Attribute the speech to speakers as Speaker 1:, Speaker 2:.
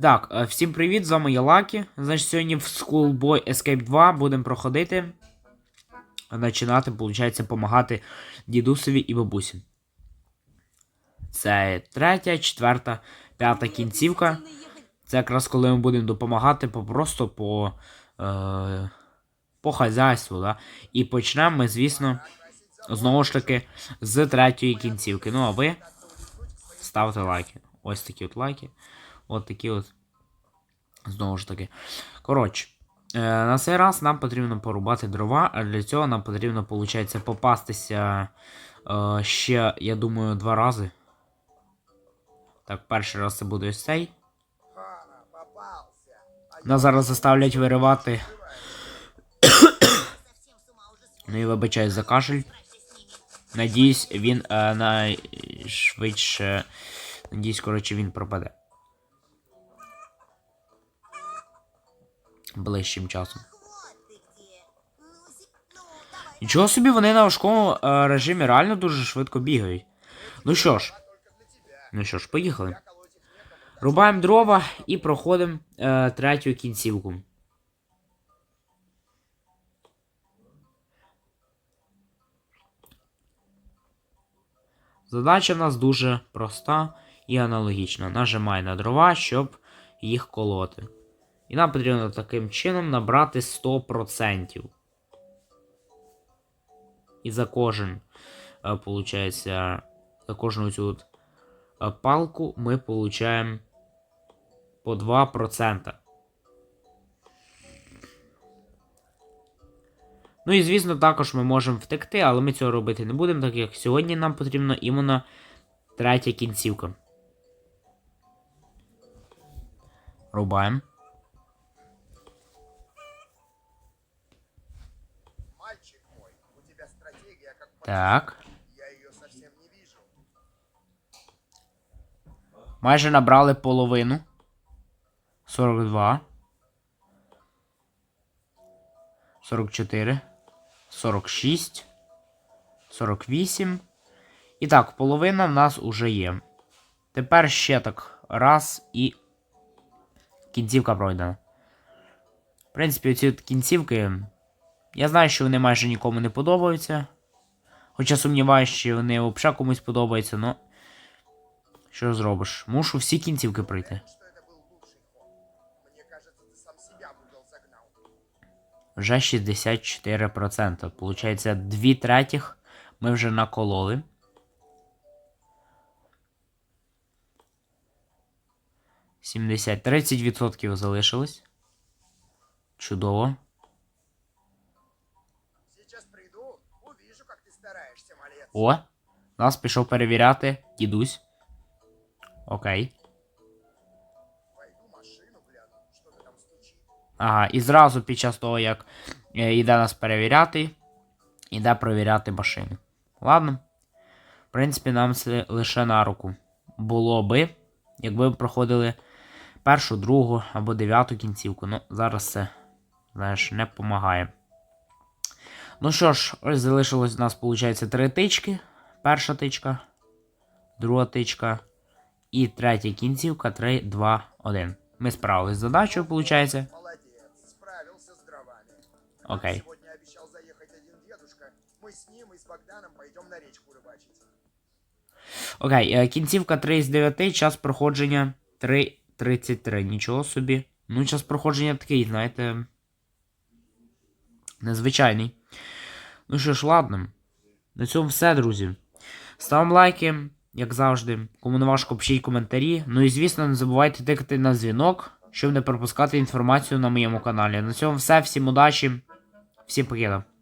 Speaker 1: Так, е, всім привіт, з вами я Лакі. Значить, сьогодні в Schoolboy Escape 2 будемо проходити. Починати, виходить, допомагати дідусові і бабусі. Це третя, четверта, п'ята кінцівка. Це якраз коли ми будемо допомагати по, просто по, е, по хазяйству. Да? І почнемо ми, звісно, знову ж таки, з третьої кінцівки. Ну а ви ставте лайки. Ось такі от лайки. От такі от. Знову ж таки. Коротше. Е, на цей раз нам потрібно порубати дрова, а для цього нам потрібно, виходить, попастися е, ще, я думаю, два рази. Так, перший раз це буде ось цей. Нас зараз заставлять виривати. ну і вибачаюсь за кашель. Надіюсь, він е, найшвидше. Надіюсь, коротше, він пропаде. Ближчим часом. Нічого собі, вони на важкому е, режимі реально дуже швидко бігають. Ну що ж. Ну що ж, поїхали. Рубаємо дрова і проходимо е, третю кінцівку. Задача в нас дуже проста і аналогічна. Нажимай на дрова, щоб їх колоти. І нам потрібно таким чином набрати 100%. І за кожен, е, получається, за кожну цю е, палку ми получаємо по 2%. Ну і звісно, також ми можемо втекти, але ми цього робити не будемо, так як сьогодні нам потрібно іменно третя кінцівка. Рубаємо. Так. Майже набрали половину. 42. 44. 46. 48. І так, половина в нас уже є. Тепер ще так. Раз і. Кінцівка пройдена. В принципі, оці кінцівки. Я знаю, що вони майже нікому не подобаються. Хоча сумніваюся, що вони взагалі комусь подобаються, але. Що зробиш? Мушу всі кінцівки пройти.
Speaker 2: Что это был лучший ход. Мне кажется, ты сам себя в угол загнал.
Speaker 1: Вже 64%. Получається, 2 третіх ми вже накололи. Сімдесят. 30% залишилось. Чудово. О! Нас пішов перевіряти. Дідусь. Окей. Ага, і зразу під час того, як е, йде нас перевіряти, іде провіряти машину. Ладно. В принципі, нам це лише на руку. Було би, якби ми проходили першу, другу або дев'яту кінцівку. Ну, зараз це, знаєш, не допомагає. Ну що ж, ось залишилось у нас, виходить, три тички. Перша тичка, друга тичка і третя кінцівка 3, 2, 1. Ми справились з задачею, виходить.
Speaker 2: Молодец, справился с дровами.
Speaker 1: Окей.
Speaker 2: Сегодня обещал заехать один дедушка. Мы с ним и с Богданом пойдем на речку рыбачить.
Speaker 1: Окей, кінцівка 3 з 9, час проходження 3.33. Нічого собі. Ну, час проходження такий, знаєте. Незвичайний. Ну що ж, ладно. На цьому все, друзі. Ставимо лайки, як завжди. Кому не важко, пишіть коментарі. Ну і звісно, не забувайте тикати на дзвінок, щоб не пропускати інформацію на моєму каналі. На цьому все. Всім удачі, всім покидав.